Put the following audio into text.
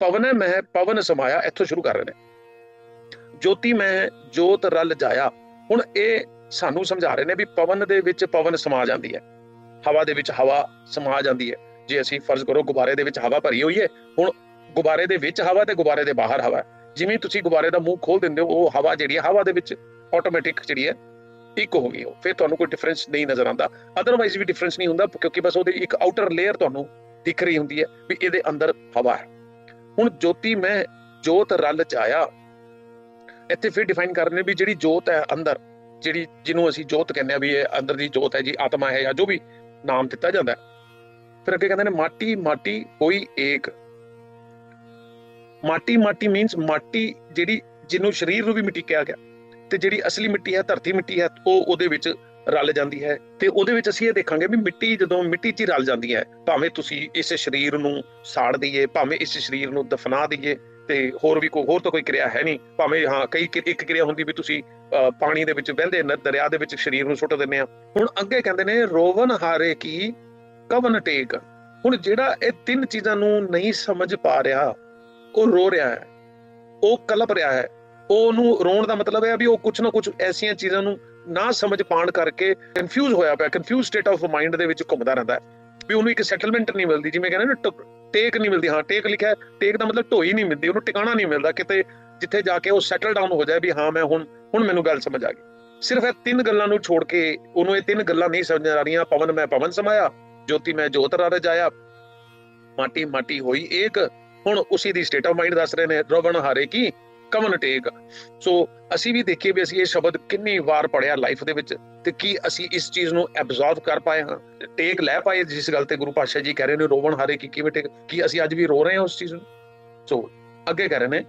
ਪਵਨ ਮਹਿ ਪਵਨ ਸਮਾਇਆ, ਇੱਥੋਂ ਸ਼ੁਰੂ ਕਰ ਰਹੇ ਨੇ। ਜੋਤੀ, ਮੈਂ ਜੋਤ ਰਲ ਜਾਇਆ। ਹੁਣ ਇਹ ਸਾਨੂੰ ਸਮਝਾ ਰਹੇ ਨੇ ਵੀ ਪਵਨ ਦੇ ਵਿੱਚ ਪਵਨ ਸਮਾ ਜਾਂਦੀ ਹੈ। ਹਵਾ ਦੇ ਵਿੱਚ ਹਵਾ ਸਮਾ ਜਾਂਦੀ ਹੈ। ਜੇ ਅਸੀਂ ਫਰਜ਼ ਕਰੋ ਗੁਬਾਰੇ ਦੇ ਵਿੱਚ ਹਵਾ ਭਰੀ ਹੋਈ ਹੈ, ਹੁਣ ਗੁਬਾਰੇ ਦੇ ਵਿੱਚ ਹਵਾ ਤੇ ਗੁਬਾਰੇ ਦੇ ਬਾਹਰ ਹਵਾ ਜਿਵੇਂ ਤੁਸੀਂ ਗੁਬਾਰੇ ਦਾ ਮੂੰਹ ਖੋਲ ਦਿੰਦੇ ਹੋ, ਉਹ ਹਵਾ ਜਿਹੜੀ ਹੈ, ਹਵਾ ਦੇ ਵਿੱਚ ਆਟੋਮੈਟਿਕ ਜਿਹੜੀ ਹੈ, ਇੱਕ ਹੋ ਗਈ ਉਹ ਫਿਰ ਤੁਹਾਨੂੰ ਕੋਈ ਡਿਫਰੈਂਸ ਨਹੀਂ ਨਜ਼ਰ ਆਉਂਦਾ। ਅਦਰਵਾਈਜ਼ ਵੀ ਡਿਫਰੈਂਸ ਨਹੀਂ ਹੁੰਦਾ, ਕਿਉਂਕਿ ਬਸ ਉਹਦੀ ਇੱਕ ਆਊਟਰ ਲੇਅਰ ਤੁਹਾਨੂੰ ਦਿਖ ਰਹੀ ਹੁੰਦੀ ਹੈ ਵੀ ਇਹਦੇ ਅੰਦਰ ਹਵਾ ਹੈ। ਹੁਣ ਜੋਤੀ ਮੈਂ ਜੋਤ ਰਲ ਜਾਇਆ ਇੱਥੇ ਫਿਰ ਡਿਫਾਈਨ ਕਰ ਵੀ ਜਿਹੜੀ ਜੋਤ ਹੈ ਅੰਦਰ, ਜਿਹੜੀ ਜਿਹਨੂੰ ਅਸੀਂ ਜੋਤ ਕਹਿੰਦੇ ਆ ਵੀ ਇਹ ਅੰਦਰ ਦੀ ਜੋਤ ਹੈ ਜੀ, ਆਤਮਾ ਹੈ ਜਾਂ ਜੋ ਵੀ ਨਾਮ ਦਿੱਤਾ ਜਾਂਦਾ ਫਿਰ ਅੱਗੇ ਕਹਿੰਦੇ ਨੇ ਮਾਟੀ ਮਾਟੀ ਹੋਈ ਏਕ। ਮਾਟੀ ਮਾਟੀ ਮੀਨਸ ਮਾਟੀ ਜਿਹੜੀ ਜਿਹਨੂੰ ਸਰੀਰ ਨੂੰ ਵੀ ਮਿੱਟੀ ਕਿਹਾ ਗਿਆ। ਤੇ ਜਿਹੜੀ ਅਸਲੀ ਮਿੱਟੀ ਹੈ, ਧਰਤੀ ਮਿੱਟੀ ਹੈ, ਉਹ ਉਹਦੇ ਵਿੱਚ ਰਲ ਜਾਂਦੀ ਹੈ ਤੇ ਉਹਦੇ ਵਿੱਚ ਅਸੀਂ ਇਹ ਦੇਖਾਂਗੇ ਵੀ ਮਿੱਟੀ ਜਦੋਂ ਮਿੱਟੀ 'ਚ ਹੀ ਰਲ ਜਾਂਦੀ ਹੈ ਭਾਵੇਂ ਤੁਸੀਂ ਇਸ ਸਰੀਰ ਨੂੰ ਸਾੜ ਦਈਏ ਭਾਵੇਂ ਇਸ ਸਰੀਰ ਨੂੰ ਦਫਨਾ ਦਈਏ ਤੇ ਹੋਰ ਵੀ ਕੋਈ ਹੋਰ ਤਾਂ ਕੋਈ ਕਿਰਿਆ ਹੈ ਨਹੀਂ। ਭਾਵੇਂ ਹਾਂ ਕਈ ਇੱਕ ਕਿਰਿਆ ਹੁੰਦੀ ਵੀ ਤੁਸੀਂ ਅਹ, ਪਾਣੀ ਦੇ ਵਿੱਚ ਵਹਿੰਦੇ ਦਰਿਆ ਦੇ ਵਿੱਚ ਸਰੀਰ ਨੂੰ ਸੁੱਟ ਦਿੰਦੇ ਆ ਹੁਣ ਅੱਗੇ ਕਹਿੰਦੇ ਨੇ ਰੋਵਨ ਹਾਰੇ ਕੀ ਕਵਨ ਟੇਕ। ਹੁਣ ਜਿਹੜਾ ਇਹ ਤਿੰਨ ਚੀਜ਼ਾਂ ਨੂੰ ਨਹੀਂ ਸਮਝ ਪਾ ਰਿਹਾ ਉਹ ਰੋ ਰਿਹਾ ਹੈ ਉਹ ਕਲਪ ਰਿਹਾ ਹੈ ਉਹਨੂੰ ਰੋਣ ਦਾ ਮਤਲਬ ਹੈ ਵੀ ਉਹ ਕੁਝ ਨਾ ਕੁਝ ਐਸੀਆਂ ਚੀਜ਼ਾਂ ਨੂੰ ਨਾ ਸਮਝ ਪਾਣ ਕਰਕੇ ਕਨਫਿਊਜ਼ ਹੋਇਆ ਪਿਆ ਕਨਫਿਊਜ਼ ਸਟੇਟ ਆਫ ਮਾਈਂਡ ਦੇ ਵਿੱਚ ਘੁੰਮਦਾ ਰਹਿੰਦਾ ਹੈ। ਵੀ ਉਹਨੂੰ ਇੱਕ ਸੈਟਲਮੈਂਟ ਨਹੀਂ ਮਿਲਦੀ, ਜਿਵੇਂ ਕਹਿੰਦੇ ਨਾ ਟੇਕ ਨਹੀਂ ਮਿਲਦੀ। ਹਾਂ ਟੇਕ ਲਿਖਿਆ ਟੇਕ ਦਾ ਮਤਲਬ ਢੋਈ ਨਹੀਂ ਮਿਲਦੀ, ਉਹਨੂੰ ਟਿਕਾਣਾ ਨਹੀਂ ਮਿਲਦਾ, ਕਿਤੇ ਜਿੱਥੇ ਜਾ ਕੇ ਉਹ ਸੈਟਲ ਡਾਊਨ ਹੋ ਜਾਏ ਵੀ ਹਾਂ, ਮੈਂ ਹੁਣ ਹੁਣ ਮੈਨੂੰ ਗੱਲ ਸਮਝ ਆ ਗਈ। ਸਿਰਫ ਇਹ ਤਿੰਨ ਗੱਲਾਂ ਨੂੰ ਛੋੜ ਕੇ ਉਹਨੂੰ ਇਹ ਤਿੰਨ ਗੱਲਾਂ ਨਹੀਂ ਸਮਝ ਆ ਰਹੀਆਂ। ਪਵਨ, ਮੈਂ ਪਵਨ ਸਮਾਇਆ, ਜੋਤੀ, ਮੈਂ ਜੋਤ ਰਾ ਆਇਆ। ਮਾਟੀ ਮਾਟੀ ਹੋਈ ਏਕ। ਹੁਣ ਉਸੇ ਦੀ ਸਟੇਟ ਆਫ ਮਾਈਂਡ ਦੱਸ ਰਹੇ ਨੇ, ਰਵਣ ਹਾਰੇ ਕੀ? ਕਮਨ ਟੇਕ ਸੋ ਅਸੀਂ ਵੀ ਦੇਖੀਏ ਵੀ ਅਸੀਂ ਇਹ ਸ਼ਬਦ ਕਿੰਨੀ ਵਾਰ ਪੜਿਆ ਲਾਈਫ ਦੇ ਵਿੱਚ ਤੇ ਕੀ ਅਸੀਂ ਇਸ ਚੀਜ਼ ਨੂੰ ਐਬਜ਼ੌਰਬ ਕਰ ਪਾਏ ਹਾਂ ਟੇਕ ਲੈ ਪਾਏ ਜਿਸ ਗੱਲ ਤੇ ਗੁਰੂ ਪਾਤਸ਼ਾਹ ਜੀ ਕਹਿ ਰਹੇ ਨੇ ਰੋਵਣ ਹਾਰੇ ਕੀ, ਕਿਵੇਂ ਟੇਕ ਕੀ ਅਸੀਂ ਅੱਜ ਵੀ ਰੋ ਰਹੇ ਹਾਂ ਉਸ ਚੀਜ਼ ਨੂੰ? ਸੋ ਅੱਗੇ ਕਹਿ ਰਹੇ ਨੇ